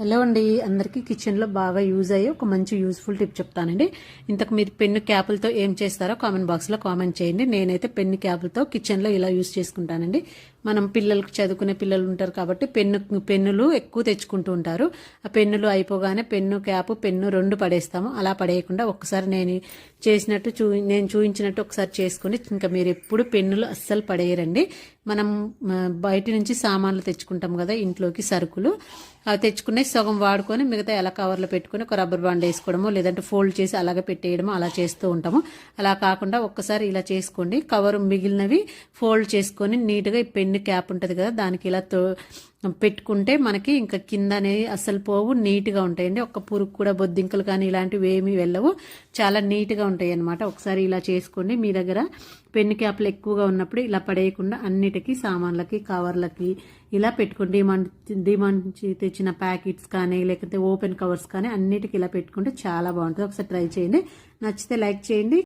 Hello అండి. అందరికీ కిచెన్లో బాగా యూజ్ అయ్యే ఒక మంచి యూజ్ఫుల్ టిప్ చెప్తానండి. ఇంతకు మీరు పెన్ను క్యాపులతో ఏం చేస్తారో కామెంట్ బాక్స్లో కామెంట్ చేయండి. నేనైతే పెన్ను క్యాపులతో కిచెన్లో ఇలా యూజ్ చేసుకుంటానండి. మనం పిల్లలకు చదువుకునే పిల్లలు ఉంటారు కాబట్టి పెన్ను పెన్నులు ఎక్కువ తెచ్చుకుంటూ ఉంటారు. ఆ పెన్నులు అయిపోగానే పెన్ను క్యాప్ పెన్ను రెండు పడేస్తాము. అలా పడేయకుండా ఒక్కసారి నేను చేసినట్టు చూ నేను చూపించినట్టు ఒకసారి చేసుకుని ఇంకా మీరు ఎప్పుడు పెన్నులు అస్సలు పడేయరండి. మనం బయట నుంచి సామాన్లు తెచ్చుకుంటాం కదా ఇంట్లోకి సరుకులు. అవి తెచ్చుకునే సగం వాడుకొని మిగతా ఎలా కవర్లో పెట్టుకుని ఒక రబ్బర్ బాండ్ వేసుకోవడమో లేదంటే ఫోల్డ్ చేసి అలాగే పెట్టేయడమో అలా చేస్తూ ఉంటాము. అలా కాకుండా ఒక్కసారి ఇలా చేసుకోండి. కవర్ మిగిలినవి ఫోల్డ్ చేసుకొని నీట్గా ఈ పెన్ను క్యాప్ ఉంటుంది కదా దానికి ఇలా తో పెట్టుకుంటే మనకి ఇంకా కింద అనేది అస్సలు పోవు నీట్గా ఉంటాయండి. ఒక్క పురుగు కూడా బొద్దింకలు కానీ ఇలాంటివి ఏమీ వెళ్ళవు. చాలా నీట్గా ఉంటాయి అన్నమాట. ఒకసారి ఇలా చేసుకోండి. మీ దగ్గర పెన్ను క్యాప్లు ఎక్కువగా ఉన్నప్పుడు ఇలా పడేయకుండా అన్నిటికీ సామాన్లకి కవర్లకి ఇలా పెట్టుకోండి. డిమాండ్ డిమాండ్ తెచ్చిన ప్యాకెట్స్ కానీ లేకపోతే ఓపెన్ కవర్స్ కానీ అన్నిటికీ ఇలా పెట్టుకుంటే చాలా బాగుంటుంది. ఒకసారి ట్రై చేయండి. నచ్చితే లైక్ చేయండి.